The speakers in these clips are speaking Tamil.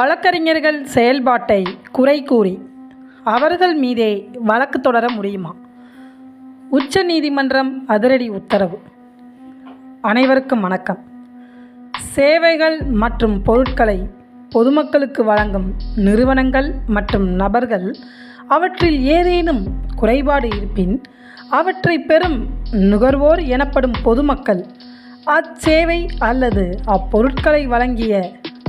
வழக்கறிஞர்கள் செயல்பாட்டை குறை கூறி அவர்கள் மீதே வழக்கு தொடர முடியுமா? உச்ச நீதிமன்றம் அதிரடி உத்தரவு. அனைவருக்கும் வணக்கம். சேவைகள் மற்றும் பொருட்களை பொதுமக்களுக்கு வழங்கும் நிறுவனங்கள் மற்றும் நபர்கள் அவற்றில் ஏதேனும் குறைபாடு இருப்பின் அவற்றை பெறும் நுகர்வோர் எனப்படும் பொதுமக்கள் அச்சேவை அல்லது அப்பொருட்களை வழங்கிய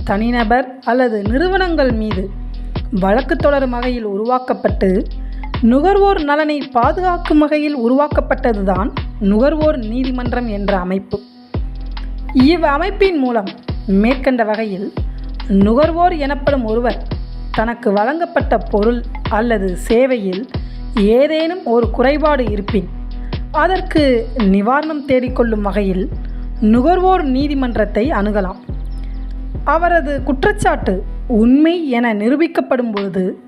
தனிநபர் அல்லது நிறுவனங்கள் மீது வழக்கு தொடரும் வகையில் உருவாக்கப்பட்டு நுகர்வோர் நலனை பாதுகாக்கும் வகையில் உருவாக்கப்பட்டதுதான் நுகர்வோர் நீதிமன்றம் என்ற அமைப்பு. இவ் அமைப்பின் மூலம் மேற்கண்ட வகையில் நுகர்வோர் எனப்படும் ஒருவர் தனக்கு வழங்கப்பட்ட பொருள் அல்லது சேவையில் ஏதேனும் ஒரு குறைபாடு இருப்பின் அதற்கு நிவாரணம் தேடிக்கொள்ளும் வகையில் நுகர்வோர் நீதிமன்றத்தை அணுகலாம். அவரது குற்றச்சாட்டு உண்மை என நிரூபிக்கப்படும் பொழுது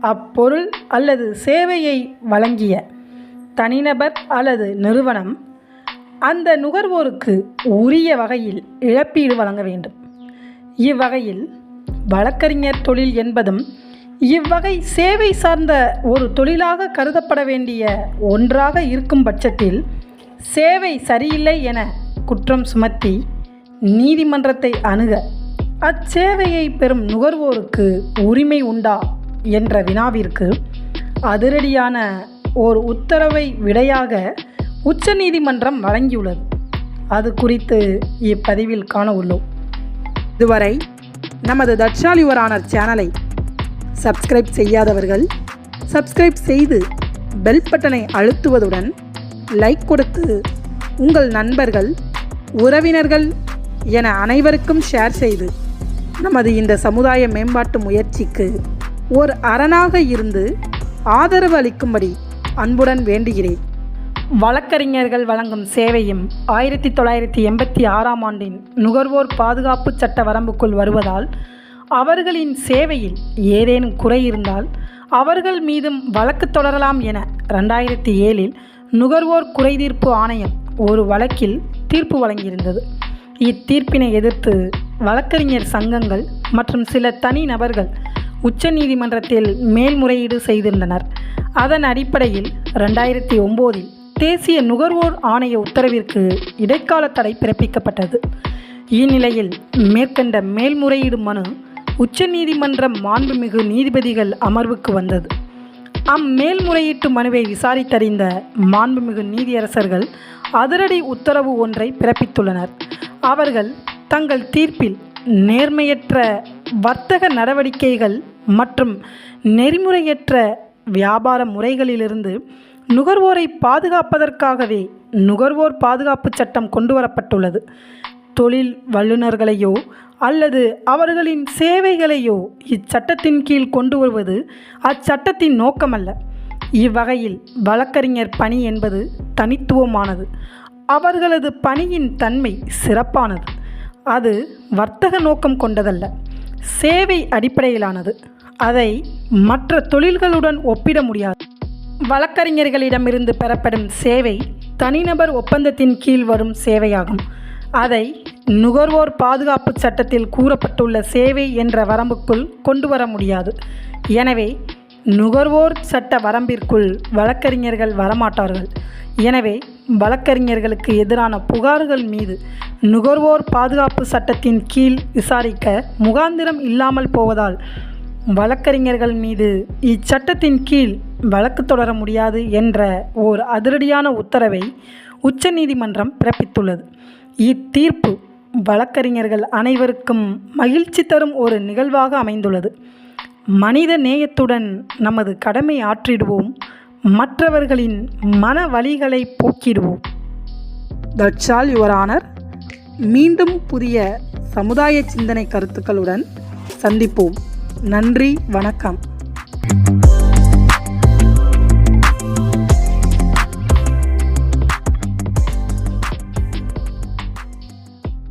அப்பொருள் அல்லது சேவையை வழங்கிய தனிநபர் அல்லது நிறுவனம் அந்த நுகர்வோருக்கு உரிய வகையில் இழப்பீடு வழங்க வேண்டும். இவ்வகையில் வழக்கறிஞர் தொழில் என்பதும் இவ்வகை சேவை சார்ந்த ஒரு தொழிலாக கருதப்பட வேண்டிய ஒன்றாக இருக்கும் பட்சத்தில் சேவை சரியில்லை என குற்றம் சுமத்தி நீதிமன்றத்தை அணுக அச்சேவையை பெறும் நுகர்வோருக்கு உரிமை உண்டா என்ற வினாவிற்கு அதிரடியான ஓர் உத்தரவை விடையாக உச்சநீதிமன்றம் வழங்கியுள்ளது. அது குறித்து இப்பதிவில் காண உள்ளோம் இதுவரை நமது தட்சால் யுவர் சேனலை சப்ஸ்கிரைப் செய்யாதவர்கள் சப்ஸ்கிரைப் செய்து பெல் பட்டனை அழுத்துவதுடன் லைக் கொடுத்து உங்கள் நண்பர்கள் உறவினர்கள் என அனைவருக்கும் ஷேர் செய்து நமது இந்த சமுதாய மேம்பாட்டு முயற்சிக்கு ஒரு அரணாக இருந்து ஆதரவு அளிக்கும்படி அன்புடன் வேண்டுகிறேன். வழக்கறிஞர்கள் வழங்கும் சேவையும் ஆயிரத்தி தொள்ளாயிரத்தி எண்பத்தி ஆறாம் ஆண்டின் நுகர்வோர் பாதுகாப்பு சட்ட வரம்புக்குள் வருவதால் அவர்களின் சேவையில் ஏதேனும் குறை இருந்தால் அவர்கள் மீதும் வழக்கு தொடரலாம் என ரெண்டாயிரத்தி ஏழில் நுகர்வோர் குறைதீர்ப்பு ஆணையம் ஒரு வழக்கில் தீர்ப்பு வழங்கியிருந்தது. இத்தீர்ப்பினை எதிர்த்து வழக்கறிஞர் சங்கங்கள் மற்றும் சில தனி நபர்கள் உச்சநீதிமன்றத்தில் மேல்முறையீடு செய்திருந்தனர். அதன் அடிப்படையில் ரெண்டாயிரத்தி ஒம்போதில் தேசிய நுகர்வோர் ஆணைய உத்தரவிற்கு இடைக்கால தடை பிறப்பிக்கப்பட்டது. இந்நிலையில் மேற்கண்ட மேல்முறையீடு மனு உச்சநீதிமன்ற மாண்புமிகு நீதிபதிகள் அமர்வுக்கு வந்தது. அம்மேல்முறையீட்டு மனுவை விசாரித்தறிந்த மாண்புமிகு நீதியரசர்கள் அதிரடி உத்தரவு ஒன்றை பிறப்பித்துள்ளனர். அவர்கள் தங்கள் தீர்ப்பில் நேர்மையற்ற வர்த்தக நடவடிக்கைகள் மற்றும் நெறிமுறையற்ற வியாபார முறைகளிலிருந்து நுகர்வோரை பாதுகாப்பதற்காகவே நுகர்வோர் பாதுகாப்பு சட்டம் கொண்டுவரப்பட்டுள்ளது. தொழில் வல்லுநர்களையோ அல்லது அவர்களின் சேவைகளையோ இச்சட்டத்தின் கீழ் கொண்டு வருவது அச்சட்டத்தின் நோக்கமல்ல. இவ்வகையில் வழக்கறிஞர் பணி என்பது தனித்துவமானது. அவர்களது பணியின் தன்மை சிறப்பானது. அது வர்த்தக நோக்கம் கொண்டதல்ல. சேவை அடிப்படையிலானது. அதை மற்ற தொழில்களுடன் ஒப்பிட முடியாது. வழக்கறிஞர்களிடமிருந்து பெறப்படும் சேவை தனிநபர் ஒப்பந்தத்தின் கீழ் வரும் சேவையாகும். அதை நுகர்வோர் பாதுகாப்பு சட்டத்தில் கூறப்பட்டுள்ள சேவை என்ற வரம்புக்குள் கொண்டு வர முடியாது. எனவே நுகர்வோர் சட்ட வரம்பிற்குள் வழக்கறிஞர்கள் வரமாட்டார்கள். எனவே வழக்கறிஞர்களுக்கு எதிரான புகார்கள் மீது நுகர்வோர் பாதுகாப்பு சட்டத்தின் கீழ் விசாரிக்க முகாந்திரம் இல்லாமல் போவதால் வழக்கறிஞர்கள் மீது இச்சட்டத்தின் கீழ் வழக்கு தொடர முடியாது என்ற ஓர் அதிரடியான உத்தரவை உச்சநீதிமன்றம் பிறப்பித்துள்ளது. இத்தீர்ப்பு வழக்கறிஞர்கள் அனைவருக்கும் மகிழ்ச்சி தரும் ஒரு நிகழ்வாக அமைந்துள்ளது. மனித நேயத்துடன் நமது கடமை ஆற்றிடுவோம். மற்றவர்களின் மன வழிகளை போக்கிடுவோம். தட்ஸ் ஆல் யுவர் ஆனர் மீண்டும் புதிய சமுதாய சிந்தனை கருத்துக்களுடன் சந்திப்போம். நன்றி வணக்கம்.